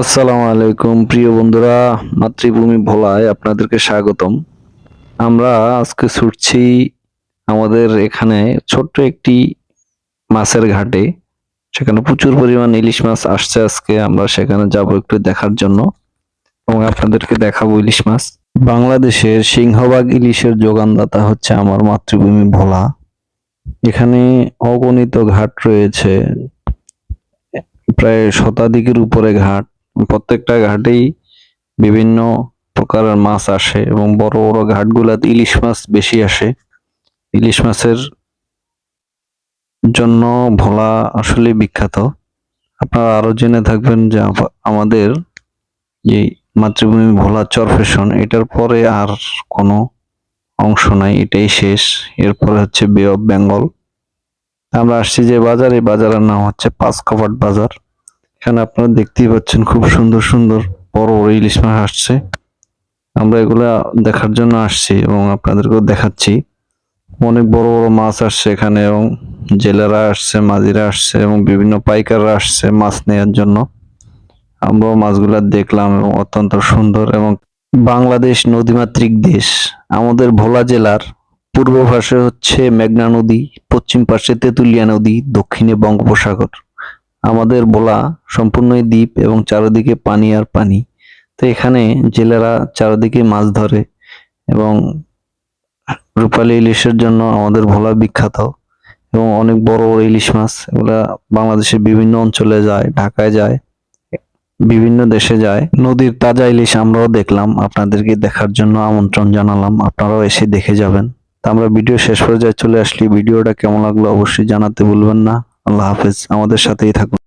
আসসালামু আলাইকুম, প্রিয় বন্ধুরা, মাতৃভূমি ভোলায় আপনাদেরকে স্বাগতম। আমরা আজকে ছুটছি আমাদের এখানে ছোট্ট একটি মাছের ঘাটে, সেখানে প্রচুর পরিমাণ ইলিশ মাছ আসছে আজকে। আমরা সেখানে যাব একটু দেখার জন্য এবং আপনাদেরকে দেখাবো ইলিশ মাছ। বাংলাদেশের সিংহভাগ ইলিশের যোগানদাতা হচ্ছে আমার মাতৃভূমি ভোলা। এখানে অগণিত ঘাট রয়েছে, প্রায় শতাধিকের উপরে ঘাট। প্রত্যেকটা ঘাটেই বিভিন্ন প্রকারের মাছ আসে এবং বড় বড় ঘাটগুলাতে ইলিশ মাছ বেশি আসে। ইলিশ মাছের জন্য ভোলা আসলে বিখ্যাত। আপনারা আরও জেনে থাকবেন যে আমাদের যে মাতৃভূমি ভোলা চরফেশন এটার পরে আর কোনো অংশ নাই, এটাই শেষ। এরপরে হচ্ছে বে অফ বেঙ্গল আমরা আসছি যে বাজার এই বাজারের নাম হচ্ছে পাঁচ কপাট বাজার। এখানে আপনারা দেখতেই পাচ্ছেন খুব সুন্দর সুন্দর বড় বড় ইলিশ মাছ আসছে। আমরা এগুলা দেখার জন্য আসছি এবং আপনাদেরকেও দেখাচ্ছি। অনেক বড় বড় মাছ আসছে এখানে এবং জেলেরা আসছে, মাঝিরা আসছে এবং বিভিন্ন পাইকাররা আসছে মাছ নেওয়ার জন্য। আমরাও মাছগুলা দেখলাম এবং অত্যন্ত সুন্দর এবং বাংলাদেশ নদীমাতৃক দেশ। আমাদের ভোলা জেলার পূর্ব পাশে হচ্ছে মেঘনা নদী, পশ্চিম পাশে তেঁতুলিয়া নদী, দক্ষিণে বঙ্গোপসাগর। আমাদের ভোলা সম্পূর্ণই দ্বীপ এবং চারিদিকে পানি আর পানি। তো এখানে জেলেরা চারিদিকে মাছ ধরে এবং রূপালী ইলিশের জন্য আমাদের ভোলা বিখ্যাত এবং অনেক বড় বড় ইলিশ মাছ। এগুলা বাংলাদেশের বিভিন্ন অঞ্চলে যায়, ঢাকায় যায়, বিভিন্ন দেশে যায়। নদীর তাজা ইলিশ আমরাও দেখলাম, আপনাদেরকে দেখার জন্য আমন্ত্রণ জানালাম, আপনারাও এসে দেখে যাবেন। তা আমরা ভিডিও শেষ পর্যায়ে চলে আসলি, ভিডিওটা কেমন লাগল অবশ্যই জানাতে ভুলবেন না। আল্লাহ হাফেজ আমাদের সাথেই থাকুন।